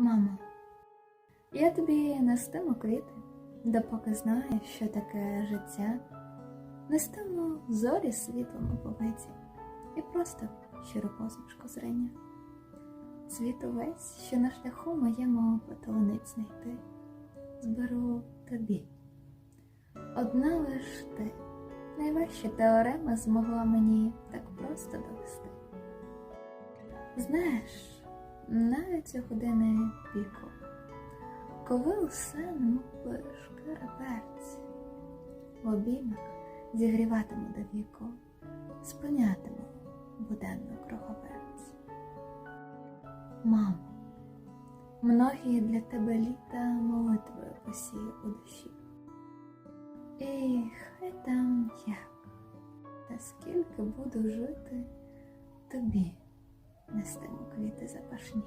Мамо, я тобі нестиму квіти, допоки знаю, що таке життя, нестиму зорі світлом у повиці і просто щиру посмішку зрення. Цвіт увесь, що на шляху моєму поталениць знайти, зберу тобі. Одна лиш ти, найважча теорема змогла мені так просто довести. Знаєш, навіть у години піку, коли усе немов шкараберці, в обіймах зігріватиму до віку, спинятиму буденну круговерці. Мамо, многі для тебе літа молитвою посію у душі. І хай там як, та скільки буду жити, тобі нестиму квіти запашні.